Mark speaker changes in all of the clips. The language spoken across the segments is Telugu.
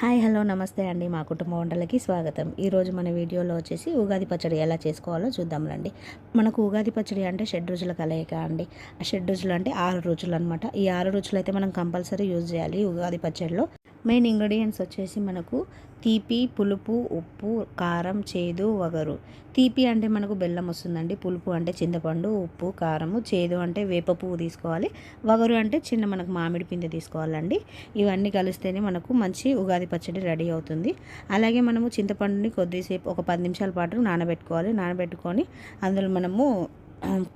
Speaker 1: హాయ్ హలో నమస్తే అండి. మా కుటుంబ వంటలకి స్వాగతం. ఈరోజు మన వీడియోలో వచ్చేసి ఉగాది పచ్చడి ఎలా చేసుకోవాలో చూద్దాంలండి. మనకు ఉగాది పచ్చడి అంటే షెడ్ రుచుల కలయిక అండి. ఆ షెడ్ రుచులు అంటే ఆరు రుచులు అనమాట ఈ ఆరు రుచులు అయితే మనం కంపల్సరీ యూజ్ చేయాలి ఉగాది పచ్చడిలో. మెయిన్ ఇంగ్రీడియంట్స్ వచ్చేసి మనకు తీపి పులుపు ఉప్పు కారం చేదు వగరు. తీపి అంటే మనకు బెల్లం వస్తుందండి. పులుపు అంటే చింతపండు ఉప్పు కారము చేదు అంటే వేప పువ్వు తీసుకోవాలి. వగరు అంటే చిన్న మనకు మామిడి పిండి తీసుకోవాలండి. ఇవన్నీ కలిస్తేనే మనకు మంచి ఉగాది పచ్చడి రెడీ అవుతుంది. అలాగే మనము చింతపండుని కొద్దిసేపు ఒక పది నిమిషాల పాటు నానబెట్టుకోవాలి. నానబెట్టుకొని అందులో మనము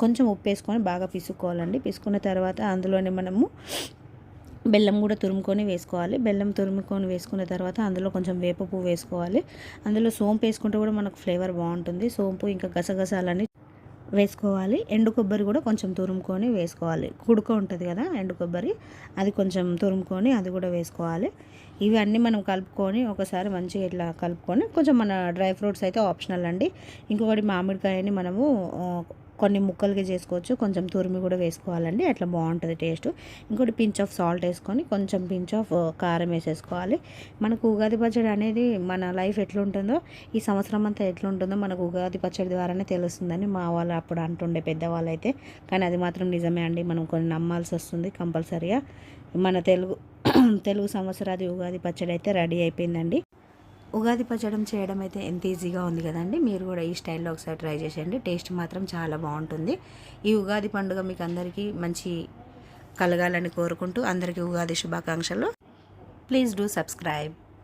Speaker 1: కొంచెం ఉప్పు వేసుకొని బాగా పిసుకోవాలండి పిసుకున్న తర్వాత అందులోనే మనము బెల్లం కూడా తురుముకొని వేసుకోవాలి. బెల్లం తురుముకొని వేసుకున్న తర్వాత అందులో కొంచెం వేప పువ్వు వేసుకోవాలి. అందులో సోంపు వేసుకుంటే కూడా మనకు ఫ్లేవర్ బాగుంటుంది. సోంపు ఇంకా గసగసాలని వేసుకోవాలి. ఎండు కొబ్బరి కూడా కొంచెం తురుముకొని వేసుకోవాలి. కుడుక ఉంటుంది కదా ఎండు కొబ్బరి అది కొంచెం తురుముకొని అది కూడా వేసుకోవాలి. ఇవన్నీ మనం కలుపుకొని ఒకసారి మంచిగా ఇట్లా కలుపుకొని కొంచెం మన డ్రై ఫ్రూట్స్ అయితే ఆప్షనల్ అండి. ఇంకొకటి మామిడికాయని మనము కొన్ని ముక్కలుగా చేసుకోవచ్చు. కొంచెం తురిమి కూడా వేసుకోవాలండి. అట్లా బాగుంటుంది టేస్ట్. ఇంకోటి పించ్ ఆఫ్ సాల్ట్ వేసుకొని కొంచెం పించ్ ఆఫ్ కారం వేసేసుకోవాలి. మనకు ఉగాది పచ్చడి అనేది మన లైఫ్ ఎట్లుంటుందో ఈ సంవత్సరం అంతా ఎట్లుంటుందో మనకు ఉగాది పచ్చడి ద్వారానే తెలుస్తుందని మా వాళ్ళు అప్పుడు అంటుండే పెద్దవాళ్ళు అయితే కానీ అది మాత్రం నిజమే అండి. మనం కొన్ని నమ్మాల్సి వస్తుంది కంపల్సరీగా. మన తెలుగు తెలుగు సంవత్సరాది ఉగాది పచ్చడి అయితే రెడీ అయిపోయిందండి. ఉగాది పచ్చడం చేయడం అయితే ఎంత ఈజీగా ఉంది కదండి? మీరు కూడా ఈ స్టైల్లో ఒకసారి ట్రై చేసేయండి. టేస్ట్ మాత్రం చాలా బాగుంటుంది. ఈ ఉగాది పండుగ మీకు అందరికీ మంచి కలగాలని కోరుకుంటూ అందరికీ ఉగాది శుభాకాంక్షలు. Please do subscribe.